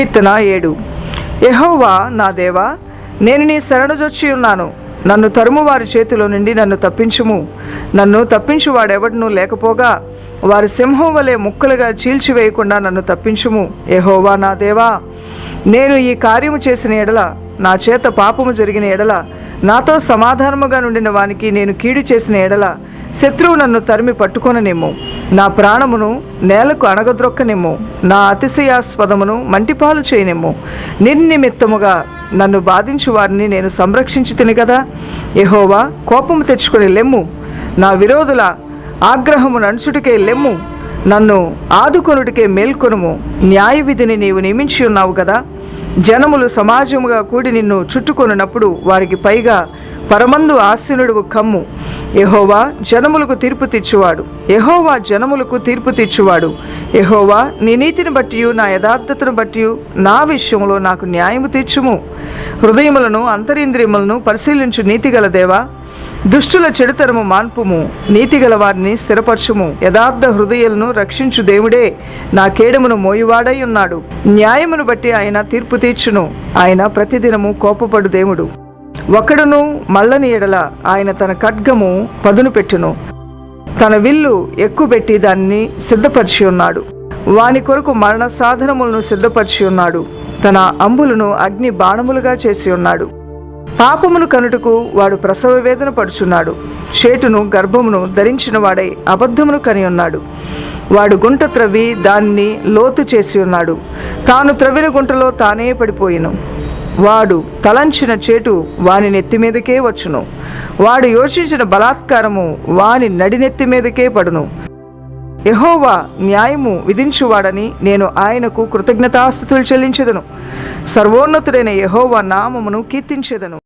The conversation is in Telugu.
కీర్తన ఏడు. ఎహోవా నా దేవా నేను నీ శరణజొచ్చి ఉన్నాను. నన్ను తరుము వారి చేతిలో నుండి నన్ను తప్పించుము. నన్ను తప్పించు వాడెవడను లేకపోగా వారి సింహం వలె ముక్కలుగా చీల్చివేయకుండా నన్ను తప్పించుము. ఎహోవా నా దేవా నేను ఈ కార్యము చేసిన ఎడల నా చేత పాపము జరిగిన ఎడల నాతో సమాధానముగా నుండిన వానికి నేను కీడు చేసిన ఎడల శత్రువు నన్ను తరిమి పట్టుకొననేమో. నా ప్రాణమును నేలకు అణగద్రొక్కనేమో. నా అతిశయాస్పదమును మంటిపాలు చేయనేమో. నిర్నిమిత్తముగా నన్ను బాధించు వారిని నేను సంరక్షించి తిని కదా ఎహోవా కోపము తెచ్చుకునే లెమ్ము. నా విరోధుల ఆగ్రహము నడుచుటికే లెమ్ము. నన్ను ఆదుకొనుడికే మేల్కొనుము. న్యాయ విధిని నీవు నియమించి ఉన్నావు కదా? జనములు సమాజముగా కూడి నిన్ను చుట్టుకొనున్నప్పుడు వారికి పైగా పరమందు ఆశీనుడు కమ్ము. ఎహోవా జనములకు తీర్పు తీర్చువాడు. ఎహోవా జనములకు తీర్పు తీర్చువాడు. ఎహోవా నీ నీతిని బట్టి నా యథార్థతను బట్టి నా విషయంలో నాకు న్యాయము తీర్చుము. హృదయములను అంతరింద్రియములను పరిశీలించు నీతిగల దేవా దుష్టుల చెడుతరము మాన్పుము నీతిగల వారిని స్థిరపరచుము. యథార్థ హృదయలను రక్షించు దేవుడే నా కేడమును మోయువాడై ఉన్నాడు. న్యాయమును బట్టి ఆయన తీర్పు తీర్చును. ఆయన ప్రతిదినము కోపపడు దేవుడు. ఒకడును మల్లని ఎడల ఆయన తన ఖడ్గము పదును పెట్టును. తన విల్లు ఎక్కుబెట్టి దాన్ని సిద్ధపరిచి ఉన్నాడు. వాని కొరకు మరణ సాధనములను సిద్ధపరిచి ఉన్నాడు. తన అంబులను అగ్ని బాణములుగా చేసి ఉన్నాడు. పాపమును కనుటకు వాడు ప్రసవ వేదన పడుచున్నాడు. చేటును గర్భమును ధరించిన వాడై అబద్ధమును కని ఉన్నాడు వాడు గుంట త్రవ్వి దాన్ని లోతు చేసి ఉన్నాడు. తాను త్రవ్విన గుంటలో తానే పడిపోయిను. వాడు తలంచిన చేటు వాని నెత్తి మీదకే వచ్చును. వాడు యోచించిన బలాత్కారము వాని నడినెత్తి మీదకే పడును. యహోవా న్యాయము విధించువాడని నేను ఆయనకు కృతజ్ఞతాస్తులు చెల్లించదను. సర్వోన్నతుడైన యహోవా నామమును కీర్తించేదను.